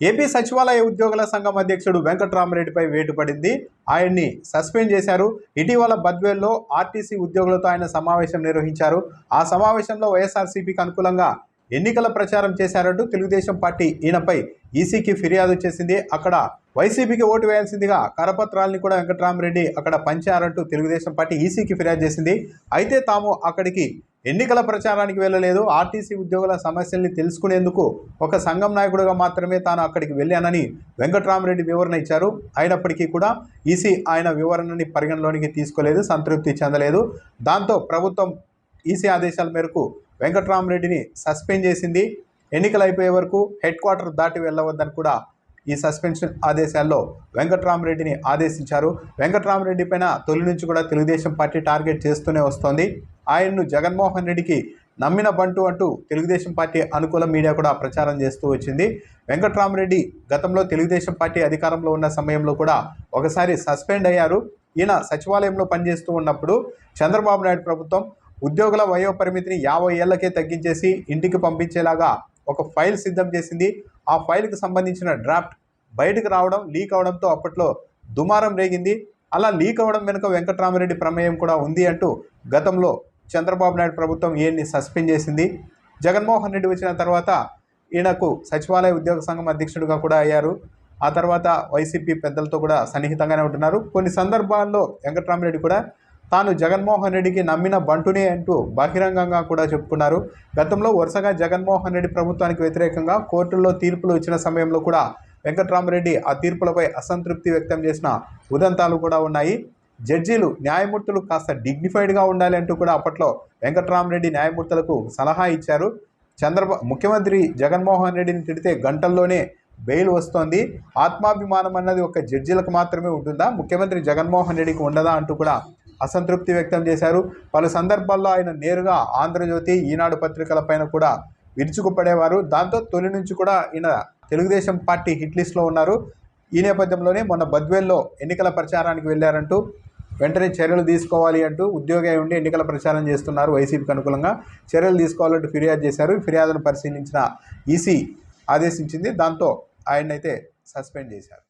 AP సచివాలయ ఉద్యోగుల సంఘం అధ్యక్షుడు వెంకట్రామరెడ్డిపై వేటు పడింది. ఆయన్ని సస్పెండ్ చేశారు. ఇటీవల బద్వేల్లో ఆర్టీసీ ఉద్యోగులతో ఆయన సమావేశం నిర్వహించారు. ఆ సమావేశంలో వైఎస్ఆర్సీపీకి అనుకూలంగా ఎన్నికల ప్రచారం చేశారంటూ తెలుగుదేశం పార్టీ ఈయనపై ఈసీకి ఫిర్యాదు చేసింది. అక్కడ వైసీపీకి ఓటు వేయాల్సిందిగా కరపత్రాలని కూడా వెంకట్రామరెడ్డి అక్కడ పంచారంటూ తెలుగుదేశం పార్టీ ఈసీకి ఫిర్యాదు చేసింది. అయితే తాము అక్కడికి ఎన్నికల ప్రచారానికి వెళ్ళలేదు. ఆర్టీసీ ఉద్యోగుల సమస్యల్ని తెలుసుకునేందుకు ఒక సంఘం నాయకుడిగా మాత్రమే తాను అక్కడికి వెళ్ళానని వెంకట్రామరెడ్డి వివరణ ఇచ్చారు. అయినప్పటికీ కూడా ఈసీ ఆయన వివరణని పరిగణలోనికి తీసుకోలేదు సంతృప్తి చెందలేదు. దాంతో ప్రభుత్వం ఈసీ ఆదేశాల మేరకు వెంకట్రామరెడ్డిని సస్పెండ్ చేసింది. ఎన్నికలు అయిపోయే వరకు హెడ్ క్వార్టర్ దాటి వెళ్ళవద్దని కూడా ఈ సస్పెన్షన్ ఆదేశాల్లో వెంకట్రామరెడ్డిని ఆదేశించారు. వెంకట్రామరెడ్డి పైన తొలి నుంచి కూడా తెలుగుదేశం పార్టీ టార్గెట్ చేస్తూనే వస్తోంది. ఆయన్ను జగన్మోహన్ రెడ్డికి నమ్మిన బంటు అంటూ తెలుగుదేశం పార్టీ అనుకూల మీడియా కూడా ప్రచారం చేస్తూ వచ్చింది. వెంకట్రామరెడ్డి గతంలో తెలుగుదేశం పార్టీ అధికారంలో ఉన్న సమయంలో కూడా ఒకసారి సస్పెండ్ అయ్యారు. ఈయన సచివాలయంలో పనిచేస్తూ ఉన్నప్పుడు చంద్రబాబు నాయుడు ప్రభుత్వం ఉద్యోగుల వయో పరిమితిని యాభై ఏళ్ళకే తగ్గించేసి ఇంటికి పంపించేలాగా ఒక ఫైల్ సిద్ధం చేసింది. ఆ ఫైల్కి సంబంధించిన డ్రాఫ్ట్ బయటకు రావడం లీక్ అవడంతో అప్పట్లో దుమారం రేగింది. అలా లీక్ అవడం వెనుక వెంకట్రామరెడ్డి ప్రమేయం కూడా ఉంది అంటూ గతంలో చంద్రబాబు నాయుడు ప్రభుత్వం ఈయన్ని సస్పెండ్ చేసింది. జగన్మోహన్ రెడ్డి వచ్చిన తర్వాత ఈయనకు సచివాలయ ఉద్యోగ సంఘం అధ్యక్షుడిగా కూడా అయ్యారు. ఆ తర్వాత వైసీపీ పెద్దలతో కూడా సన్నిహితంగానే ఉంటున్నారు. కొన్ని సందర్భాల్లో వెంకట్రామరెడ్డి కూడా తాను జగన్మోహన్ రెడ్డికి నమ్మిన బంటునే అంటూ బహిరంగంగా కూడా చెప్పుకున్నారు. గతంలో వరుసగా జగన్మోహన్ రెడ్డి ప్రభుత్వానికి వ్యతిరేకంగా కోర్టుల్లో తీర్పులు ఇచ్చిన సమయంలో కూడా వెంకట్రామరెడ్డి ఆ తీర్పులపై అసంతృప్తి వ్యక్తం చేసిన ఉదంతాలు కూడా ఉన్నాయి. జడ్జీలు న్యాయమూర్తులు కాస్త డిగ్నిఫైడ్గా ఉండాలి అంటూ కూడా అప్పట్లో వెంకట్రామరెడ్డి న్యాయమూర్తులకు సలహా ఇచ్చారు. చంద్రబాబు ముఖ్యమంత్రి జగన్మోహన్ రెడ్డిని తిడితే గంటల్లోనే బెయిల్ వస్తోంది. ఆత్మాభిమానం అన్నది ఒక జడ్జీలకు మాత్రమే ఉంటుందా? ముఖ్యమంత్రి జగన్మోహన్ రెడ్డికి ఉండదా అంటూ కూడా అసంతృప్తి వ్యక్తం చేశారు. పలు సందర్భాల్లో ఆయన నేరుగా ఆంధ్రజ్యోతి ఈనాడు పత్రికల పైన కూడా విరుచుకుపడేవారు. దాంతో తొలి నుంచి కూడా ఈయన తెలుగుదేశం పార్టీ హిట్ లిస్ట్లో ఉన్నారు. ఈ నేపథ్యంలోనే మొన్న బద్వేల్లో ఎన్నికల ప్రచారానికి వెళ్ళారంటూ వెంటనే చర్యలు తీసుకోవాలి అంటూ ఉద్యోగి ఉండి ఎన్నికల ప్రచారం చేస్తున్నారు వైసీపీకి అనుకూలంగా. చర్యలు తీసుకోవాలంటూ ఫిర్యాదు చేశారు. ఫిర్యాదును పరిశీలించిన ఈసీ ఆదేశించింది. దాంతో ఆయన్నైతే సస్పెండ్ చేశారు.